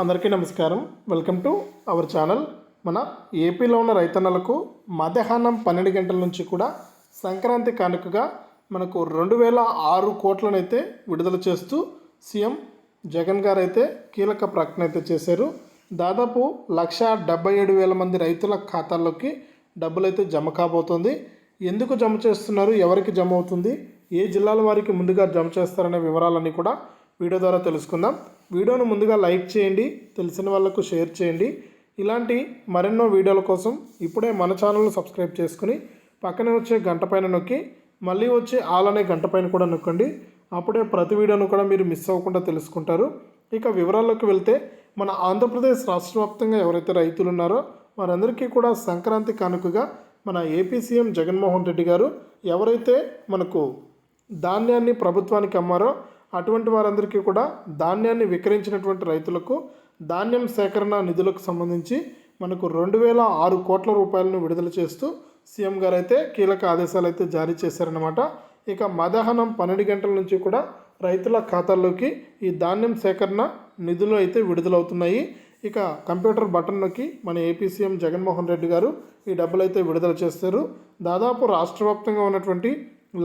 అందరికీ నమస్కారం. Welcome to our channel. మన ఏపీలో ఉన్న రైతన్నలకు మధ్యాహ్నం పన్నెండు గంటల నుంచి కూడా సంక్రాంతి కానుకగా మనకు రెండు వేల ఆరు కోట్లనైతే విడుదల చేస్తూ సీఎం జగన్ గారు అయితే కీలక ప్రకటన అయితే చేశారు. దాదాపు లక్ష డెబ్బై ఏడు వేల మంది రైతుల ఖాతాల్లోకి డబ్బులు అయితే జమ కాబోతోంది. ఎందుకు జమ చేస్తున్నారు? ఎవరికి జమ అవుతుంది? ఏ జిల్లాల వారికి ముందుగా జమ చేస్తారనే వివరాలన్నీ కూడా వీడియో ద్వారా తెలుసుకుందాం. వీడియోను ముందుగా లైక్ చేయండి తెలిసిన వాళ్ళకు షేర్ చేయండి. ఇలాంటి మరెన్నో వీడియోల కోసం ఇప్పుడే మన ఛానల్ను సబ్స్క్రైబ్ చేసుకుని పక్కనే వచ్చే గంట పైన నొక్కి మళ్ళీ వచ్చే ఆల్ అనే గంట పైన కూడా నొక్కండి. అప్పుడే ప్రతి వీడియోను కూడా మీరు మిస్ అవ్వకుండా తెలుసుకుంటారు. ఇక వివరాల్లోకి వెళ్తే మన ఆంధ్రప్రదేశ్ రాష్ట్ర వ్యాప్తంగా ఎవరైతే రైతులు ఉన్నారో వారందరికీ కూడా సంక్రాంతి కానుకగా మన ఏపీ సీఎం జగన్మోహన్ రెడ్డి గారు ఎవరైతే మనకు ధాన్యాన్ని ప్రభుత్వానికి అమ్మారో అటువంటి వారందరికీ కూడా ధాన్యాన్ని విక్రయించినటువంటి రైతులకు ధాన్యం సేకరణ నిధులకు సంబంధించి మనకు రెండు వేల ఆరు కోట్ల రూపాయలను విడుదల చేస్తూ సీఎం గారు అయితే కీలక ఆదేశాలు అయితే జారీ చేశారనమాట ఇక మధ్యాహ్నం పన్నెండు గంటల నుంచి కూడా రైతుల ఖాతాల్లోకి ఈ ధాన్యం సేకరణ నిధులు అయితే విడుదలవుతున్నాయి. ఇక కంప్యూటర్ బటన్ నొక్కి మన ఏపీ సీఎం జగన్మోహన్ రెడ్డి గారు ఈ డబ్బులు అయితే విడుదల చేస్తారు. దాదాపు రాష్ట్ర వ్యాప్తంగా ఉన్నటువంటి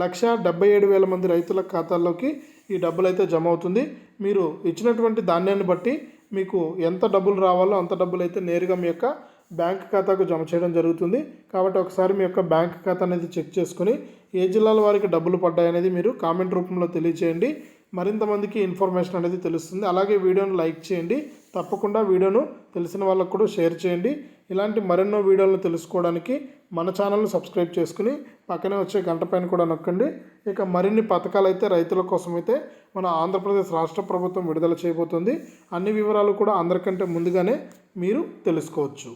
లక్ష డెబ్బై ఏడు వేల మంది రైతుల ఖాతాల్లోకి ఈ డబ్బులు అయితే జమ అవుతుంది మీరు ఇచ్చినటువంటి ధాన్యాన్ని బట్టి మీకు ఎంత డబ్బులు రావాలో అంత డబ్బులు అయితే నేరుగా మీ యొక్క బ్యాంక్ ఖాతాకు జమ చేయడం జరుగుతుంది. కాబట్టి ఒకసారి మీ యొక్క బ్యాంక్ ఖాతా అనేది చెక్ చేసుకుని ఏ జిల్లాల వారికి డబ్బులు పడ్డాయనేది మీరు కామెంట్ రూపంలో తెలియచేయండి. మరింత మందికి ఇన్ఫర్మేషన్ అనేది తెలుస్తుంది. అలాగే వీడియోను లైక్ చేయండి. తప్పకుండా వీడియోను తెలిసిన వాళ్ళకు కూడా షేర్ చేయండి. ఇలాంటి మరెన్నో వీడియోలను తెలుసుకోవడానికి మన ఛానల్ను సబ్స్క్రైబ్ చేసుకుని పక్కనే వచ్చే గంట పైన కూడా నొక్కండి. ఇక మరిన్ని పథకాలు అయితే రైతుల కోసం అయితే మన ఆంధ్రప్రదేశ్ రాష్ట్ర ప్రభుత్వం విడుదల చేయబోతుంది. అన్ని వివరాలు కూడా అందరికంటే ముందుగానే మీరు తెలుసుకోవచ్చు.